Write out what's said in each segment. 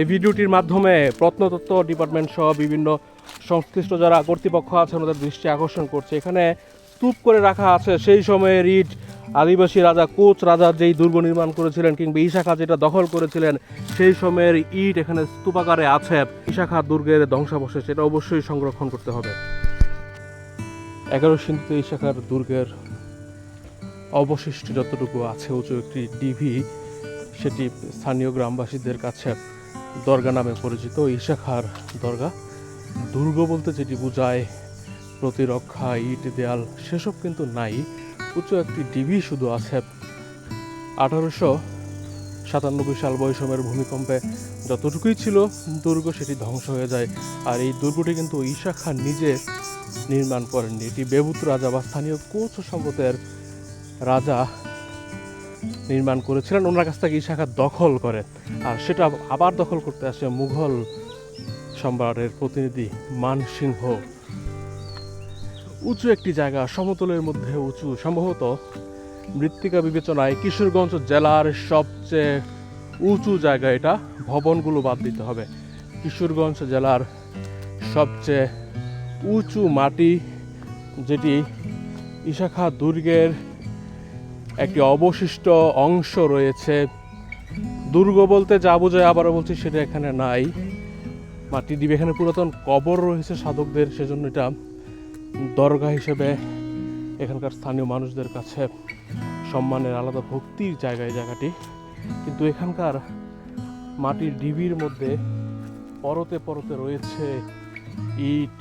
এই ভিডিওটির মাধ্যমে প্রত্নতত্ত্ব ডিপার্টমেন্ট সহ বিভিন্ন সংশ্লিষ্ট যারা কর্তৃপক্ষ আছেন ওদের দৃষ্টি আকর্ষণ করছে। এখানে স্তূপ করে রাখা আছে সেই সময়ের ইট আদিবাসী রাজা, কোচ রাজা যেই দুর্গ নির্মাণ করেছিলেন কিংবা ইশাখা যেটা দখল করেছিলেন, সেই সময়ের ইট এখানে স্তূপাকারে আছে। ইশাখা দুর্গের ধ্বংসাবশেষ, এটা অবশ্যই সংরক্ষণ করতে হবে। এগারো সিন্ধুতে ইশাখার দুর্গের অবশিষ্ট যতটুকু আছে, উঁচু একটি ডিভি সেটি স্থানীয় গ্রামবাসীদের কাছে দরগা নামে পরিচিত ইশাখার দরগা। দুর্গ বলতে যেটি বোঝায়, প্রতিরক্ষা, ইট, দেয়াল, সেসব কিন্তু নাই। উঁচু একটি ডিভি শুধু আছে। আঠারোশো সাতানব্বই সাল বৈষম্যের ভূমিকম্পে যতটুকুই ছিল দুর্গ, সেটি ধ্বংস হয়ে যায়। আর এই দুর্গটি কিন্তু ঈশা খান নিজে নির্মাণ করেননি। এটি বেবুত রাজা বা স্থানীয় কোচ সম্প্রদায়ের রাজা নির্মাণ করেছিলেন। ওনার কাছ থেকে ঈশা খান দখল করেন আর সেটা আবার দখল করতে আসে মুঘল সম্রাটের প্রতিনিধি মানসিংহ উঁচু একটি জায়গা, সমতলের মধ্যে উঁচু। সম্ভবত মৃত্তিকা বিবেচনায় কিশোরগঞ্জ জেলার সবচেয়ে উঁচু জায়গা এটা। ভবনগুলো বাদ দিতে হবে। কিশোরগঞ্জ জেলার সবচেয়ে উঁচু মাটি, যেটি ইশাখা দুর্গের একটি অবশিষ্ট অংশ রয়েছে। দুর্গ বলতে যা বোঝায় আবারও বলছি সেটা এখানে নাই। মাটি দ্বীপ এখানে পুরাতন কবর রয়েছে সাধকদের, সেজন্য এটা দরগা হিসেবে এখানকার স্থানীয় মানুষদের কাছে সম্মানের আলাদা ভক্তির জায়গা এই জায়গাটি। কিন্তু এখানকার মাটির ডিবির মধ্যে পরতে পরতে রয়েছে ইট।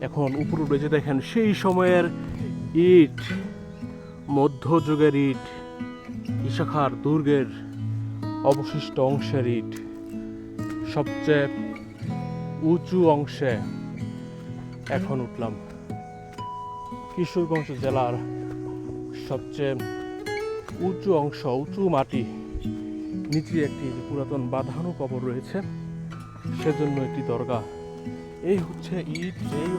এখন উপর উঠে যে দেখেন, সেই সময়ের ইট। মধ্যযুগের ইট, ইশাখার দুর্গের অবশিষ্ট অংশের ইট, সবচেয়ে উঁচু অংশে এখন উঠলাম। কিশোরগঞ্জ জেলার সবচেয়ে উঁচু অংশ, উঁচু মাটি নিচে একটি পুরাতন বাঁধানো কবর রয়েছে। সেজন্য একটি দরগা। এই হচ্ছে ইট, এই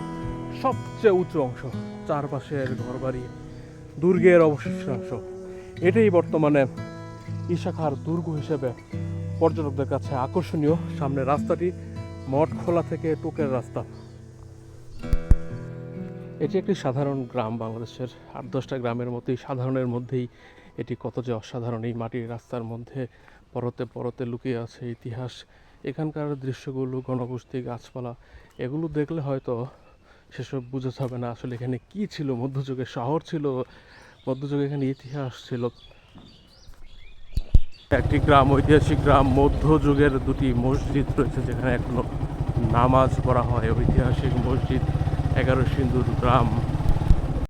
সবচেয়ে উঁচু অংশ, চারপাশের ঘরবাড়ি। দুর্গের অবশিষ্টাংশ এটাই বর্তমানে ইশাখার দুর্গ হিসেবে পর্যটকদের কাছে আকর্ষণীয়। সামনে রাস্তাটি মঠখোলা থেকে টোকের রাস্তা। এটি একটি সাধারণ গ্রাম বাংলাদেশের আট দশটা গ্রামের মতোই। সাধারণের মধ্যেই এটি কত যে অসাধারণ। এই মাটির রাস্তার মধ্যে পরতে পরতে লুকিয়ে আছে ইতিহাস। এখানকার দৃশ্যগুলো, ঘনবস্তি, গাছপালা, এগুলো দেখলে হয়তো সেসব বুঝতে হবে না। আসলে এখানে কি ছিল? মধ্যযুগে শহর ছিল, মধ্যযুগে এখানে ইতিহাস ছিল। একটি গ্রাম, ঐতিহাসিক গ্রাম, মধ্যযুগের দুটি মসজিদ রয়েছে যেখানে এখনও নামাজ পড়া হয়। ঐতিহাসিক মসজিদ, এগারো সিন্ধুর গ্রাম।